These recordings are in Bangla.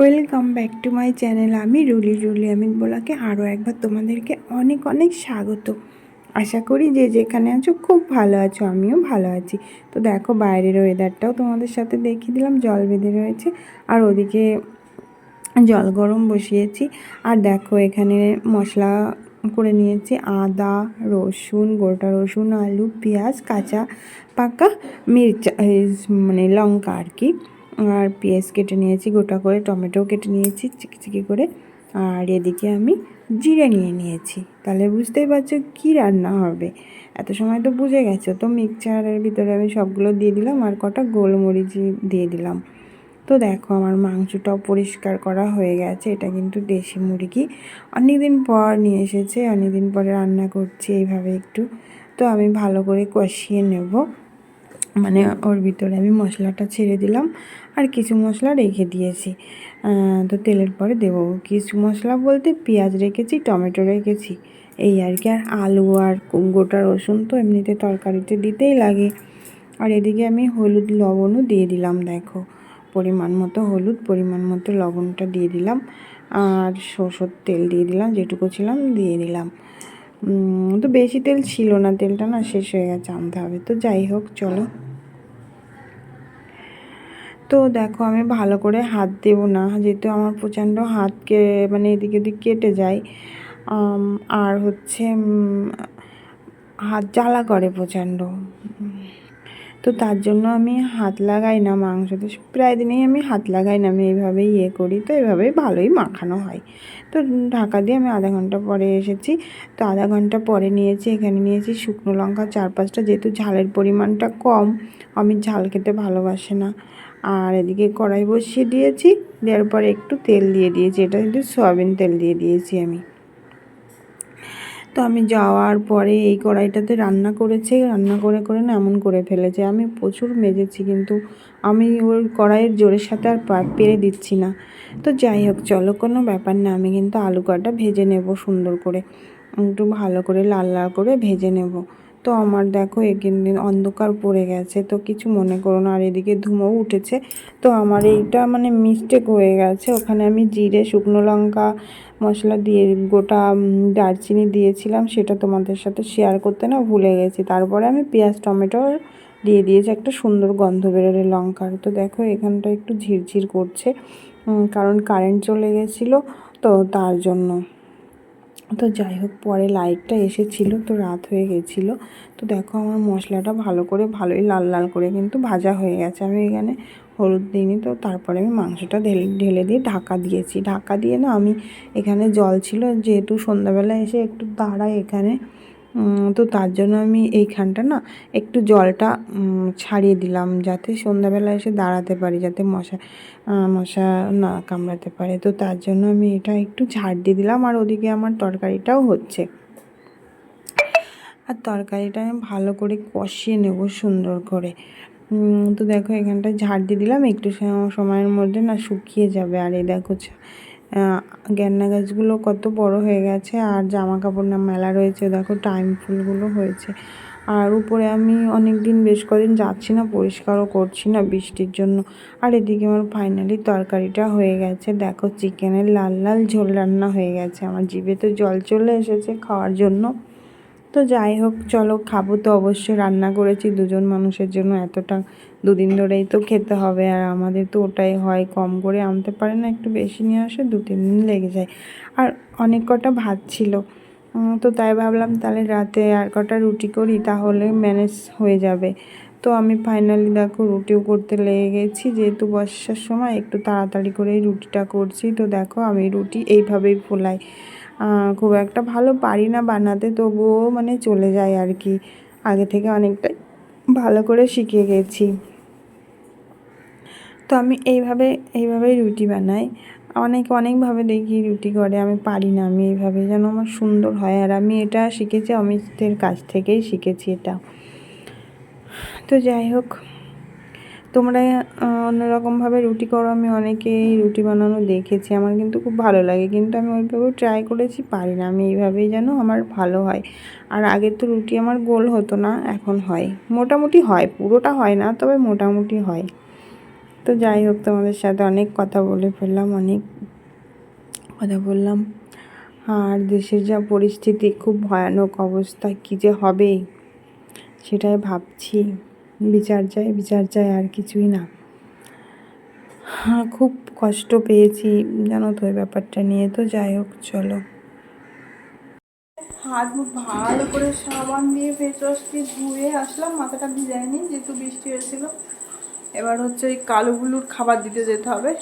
Welcome back to my channel আমি রুলি রুলি আমিন বোলাকে আরও একবার তোমাদেরকে অনেক অনেক স্বাগত। আশা করি যে যেখানে আছো খুব ভালো আছো, আমিও ভালো আছি। তো দেখো, বাইরের ওয়েদারটাও তোমাদের সাথে দেখিয়ে দিলাম, জল বেঁধে রয়েছে। আর ওদিকে জল গরম বসিয়েছি। আর দেখো, এখানে মশলা করে নিয়েছি, আদা, রসুন, গোটা রসুন, আলু, পেঁয়াজ, কাঁচা পাকা, মির্চা মানে লঙ্কা আর কি। আর পেঁয়াজ কেটে নিয়েছি, গোটা করে টমেটো কেটে নিয়েছি চিকি চিকি করে। আর এদিকে আমি জিরে নিয়ে নিয়েছি। তাহলে বুঝতেই পারছ কী রান্না হবে। এত সময় তো বুঝে গেছো, তো মিক্সচারের ভিতরে আমি সবগুলো দিয়ে দিলাম আর কটা গোলমরিচ দিয়ে দিলাম। তো দেখো আমার মাংসটাও পরিষ্কার করা হয়ে গেছে, এটা কিন্তু দেশি মুরগি। অনেক দিন পর নিয়ে এসেছে অনেক দিন পরে রান্না করছি, এইভাবে একটু। তো আমি ভালো করে কষিয়ে নেব। মানে ওর ভিতরে আমি মশলাটা ছেড়ে দিলাম আর কিছু মশলা রেখে দিয়েছি। তো তেলের পরে দেবো। কিছু মশলা বলতে পেঁয়াজ রেখেছি, টমেটো রেখেছি। এই আর কি। আর আলু আর গোটা রসুন তো এমনিতে তরকারিতে দিতেই লাগে। আর এদিকে আমি হলুদ লবণও দিয়ে দিলাম, দেখো। পরিমাণ মতো হলুদ, পরিমাণ মতো লবণটা দিয়ে দিলাম। আর সরষের তেল দিয়ে দিলাম, যেটুকু ছিলাম দিয়ে দিলাম। তো বেশি তেল ছিল না, তেলটা না শেষ হয়ে গেছে, আনতে হবে। তো যাই হোক, চলো। তো দেখো, আমি ভালো করে হাত দেবো না, যেহেতু আমার প্রচণ্ড হাতকে মানে এদিক ওদিক কেটে যায়। আর হচ্ছে হাত জ্বালা করে প্রচণ্ড। তো তার জন্য আমি হাত লাগাই না মাংসতে। প্রায় দিনেই আমি হাত লাগাই না, আমি এইভাবেই ইয়ে করি। তো এইভাবেই ভালোই মাখানো হয়। তো ঢাকা দিয়ে আমি আধা ঘণ্টা পরে এসেছি। তো আধা ঘণ্টা পরে নিয়েছি, এখানে নিয়েছি শুকনো লঙ্কা চার পাঁচটা যেহেতু ঝালের পরিমাণটা কম, আমি ঝাল খেতে ভালোবাসে না। আর এদিকে কড়াই বসিয়ে দিয়েছি, দেওয়ার পরে একটু তেল দিয়ে দিয়েছি। এটা কিন্তু সয়াবিন তেল দিয়ে দিয়েছি আমি। তো আমি যাওয়ার পরে এই কড়াইটাতে রান্না করেছে, রান্না করে করে না এমন করে ফেলেছে। আমি প্রচুর মেজেছি কিন্তু আমি ওর কড়াইয়ের জোরের সাথে আর পেরে দিচ্ছি না। তো যাই হোক, চলো কোনো ব্যাপার না, আমি কিন্তু আলু কাটা ভেজে নেব সুন্দর করে। একটু ভালো করে লাল লাল করে ভেজে নেব। তো আমার দেখো এখানে অন্ধকার পড়ে গেছে, তো কিছু মনে করো না। আর এদিকে ধুমোও উঠেছে, তো আমার এইটা মানে মিস্টেক হয়ে গেছে। ওখানে আমি জিরে, শুকনো লঙ্কা মশলা দিয়ে গোটা দারচিনি দিয়েছিলাম, সেটা তোমাদের সাথে শেয়ার করতে না ভুলে গেছি। তারপরে আমি পেঁয়াজ, টমেটো দিয়ে দিয়েছি, একটা সুন্দর গন্ধ বেরোলে লঙ্কার। তো দেখো এখানটা একটু ঝিরঝির করছে কারণ কারেন্ট চলে গেছিল, তো তার জন্য। তো যাই হোক, পরে লাইটটা এসেছিল, তো রাত হয়ে গেছিল। তো দেখো আমার মশলাটা ভালো করে, ভালোই লাল লাল করে কিন্তু ভাজা হয়ে গেছে। আমি এখানে হলুদ দিইনি, তো তারপরে আমি মাংসটা ঢেলে ঢেলে দিয়ে ঢাকা দিয়েছি। ঢাকা দিয়ে না আমি এখানে জল ছিল, যেহেতু সন্ধ্যাবেলা এসে একটু দাঁড়াই এখানে। তো তার জন্য আমি এইখানটা না একটু জলটা ছাড়িয়ে দিলাম যাতে সন্ধ্যাবেলা এসে দাঁড়াতে পারি, যাতে মশা মশা না কামড়াতে পারে। তো তার জন্য আমি এটা একটু ঝাড় দিয়ে দিলাম আর ওদিকে আমার তরকারিটাও হচ্ছে। আর তরকারিটা আমি ভালো করে কষিয়ে নেব সুন্দর করে। তো দেখো এখানটায় ঝাড় দিয়ে দিলাম, একটু সময়ের মধ্যে না শুকিয়ে যাবে। আর এই দেখো গ্যান্না গাছগুলো কত বড় হয়ে গেছে আর জামা কাপড় না মেলা রয়েছে। দেখো, টাইম ফুলগুলো হয়েছে। আর উপরে আমি অনেক দিন বেশ কদিন যাচ্ছি না, পরিষ্কারও করছি না বৃষ্টির জন্য। আর এদিকে আমার ফাইনালি তরকারিটা হয়ে গেছে। দেখো চিকেনের লাল লাল ঝোল রান্না হয়ে গেছে। আমার জিভে তো জল চলে এসেছে খাওয়ার জন্য। তো যাই হোক, চলো খাব তো অবশ্যই। রান্না করেছি, দুজন মানুষের জন্য এতটা, দুদিন ধরেই তো খেতে হবে। আর আমাদের তো ওটাই হয়, কম করে আনতে পারে না, একটু বেশি নিয়ে আসে, দু, তিন দিন লেগে যায়। আর অনেক কটা ভাত ছিল। তো তাই ভাবলাম তাহলে রাতে আর কটা রুটি করি, তাহলে ম্যানেজ হয়ে যাবে। তো আমি ফাইনালি দেখো রুটিও করতে লেগে গেছি যেহেতু বর্ষার সময় একটু তাড়াতাড়ি করেই রুটিটা করছি। তো দেখো আমি রুটি এইভাবেই ফোলাই। খুব একটা ভালো পারি না বানাতে, তবুও মানে চলে যায় আর কি। আগে থেকে অনেকটাই ভালো করে শিখে গেছি। তো আমি এইভাবে, এইভাবেই রুটি বানাই। অনেকে, অনেকভাবে দেখি রুটি করে, আমি পারি না, আমি এইভাবে যেন আমার সুন্দর হয়। আর আমি এটা শিখেছি, অমিতের কাছ থেকেই শিখেছি এটা। তো যাই হোক তোমরা অন্যরকমভাবে রুটি করো। আমি অনেকেই রুটি বানানো দেখেছি, আমার কিন্তু খুব ভালো লাগে। কিন্তু আমি ওইভাবে ট্রাই করেছি, পারি না। আমি এইভাবেই যেন আমার ভালো হয়। আর আগে তো রুটি আমার গোল হতো না, এখন হয়। মোটামুটি হয়, পুরোটা হয় না, তবে মোটামুটি হয়। তো যাই হোক, তোমাদের সাথে অনেক কথা বলে ফেললাম, অনেক কথা বললাম। আর দেশের যা পরিস্থিতি, খুব ভয়ানক অবস্থা, কী যে হবে, সেটাই ভাবছি। বিচার চাই বিচার চাই আর কিছুই না। হ্যাঁ খুব কষ্ট পেয়েছি জানো তো এই ব্যাপারটা নিয়ে। তো যাই হোক, চলো। হাত মুখ ভালো করে সাবান দিয়ে ফেস ওয়াশ দিয়ে ধুয়ে আসলাম। মাথাটা ভিজায়নি যেহেতু বৃষ্টি হয়েছিল। এবার হচ্ছে ওই কালোগুলোর খাবার দিতে যেতে হবে।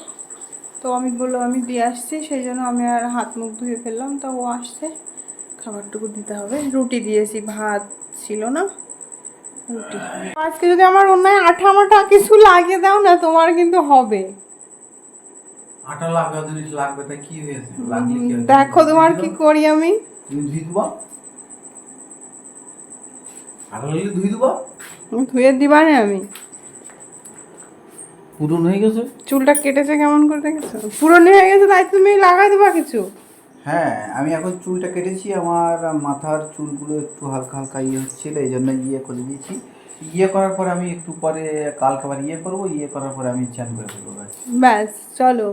তো আমি বলল আমি দিয়ে আসছি, সেই জন্য আমি আর হাত মুখ ধুয়ে ফেললাম। তা ও আসছে। খাবারটুকু দিতে হবে। রুটি দিয়েছি, ভাত ছিল না। রুটি আজকে যদি আমার অন্যায় আঠা মাঠা কিছু লাগিয়ে দাও না তোমার কিন্তু হবে। আটা লাগবে জিনিস লাগবে তা কি হয়েছে? লাগলে কি দেখো তোমার কি করি আমি। তুমি ধুই দেবা? আটা লাগলে ধুই দেবা? ধুয়ে দিবা না আমি। পুরন হয়ে গেছে? চুলটা কেটেছে কেমন করে দেখেছ? পুরনো হয়ে গেছে তাই তুমি লাগাই দেবা কিছু? হ্যাঁ আমি এখন চুলটা কেটেছি আমার মাথার চুলগুলো একটু হালকা হালকা ইয়ে হচ্ছিল এই জন্য ইয়ে করে দিয়েছি। ইয়ে করার পর আমি একটু পরে কালকে আবার ইয়ে করব ইয়ে করার পরে আমি চান করে ফেলব ব্যাস। চলো।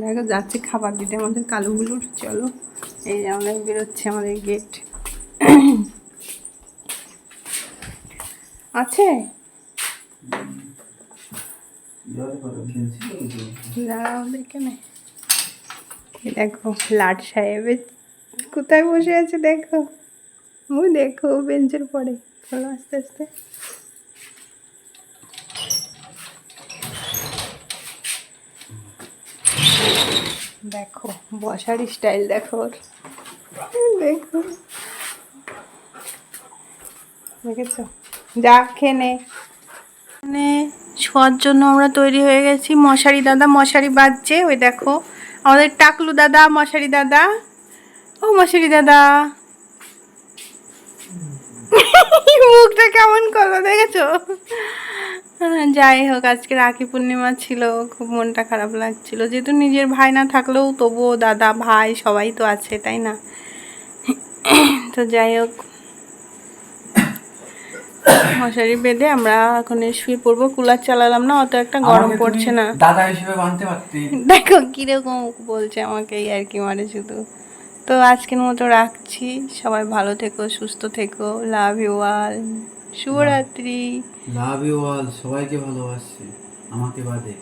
দেখো যাচ্ছে খাবার দিতে আমাদের কালোগুলোর চলো। এই যে আমাদের বেরোচ্ছে আমাদের গেট আছে। দাঁড়াও দেখে নে। এই দেখো, লাট সাহেবের কোথায় বসে আছে দেখো? ওই দেখো বেঞ্চের পরে। চলো আস্তে আস্তে। দেখো, বসার স্টাইল দেখো। দেখো। দেখেছ? যা, খেয়ে নে মানে শোয়ার জন্য আমরা তৈরি হয়ে গেছি। মশারি দাদা, মশারি বাজছে। ওই দেখো, আমাদের টাকলু দাদা, মশারি দাদা। ও, মশারি দাদা। মুখটা কেমন করল দেখেছ? যাই হোক, আজকে রাখি পূর্ণিমা ছিল, খুব মনটা খারাপ লাগছিল। যেহেতু নিজের ভাই না থাকলেও তবুও দাদা, ভাই সবাই তো আছে, তাই না? তো যাই হোক মশারি বেঁধে আমরা এখন শুয়ে পড়ব। কুলার চালালাম না অত একটা গরম পড়ছে না। দাদা হিসেবে বানতে পারতি। দেখো কীরকম বলছে আমাকে আর কি মারে শুধু। তো আজকের মতো রাখছি। সবাই ভালো থেকো সুস্থ থেকো। লাভ ইউ অল শুভরাত্রি। লাভ ইউ অল সবাইকে ভালোবাসছি। আমাকে বাদে।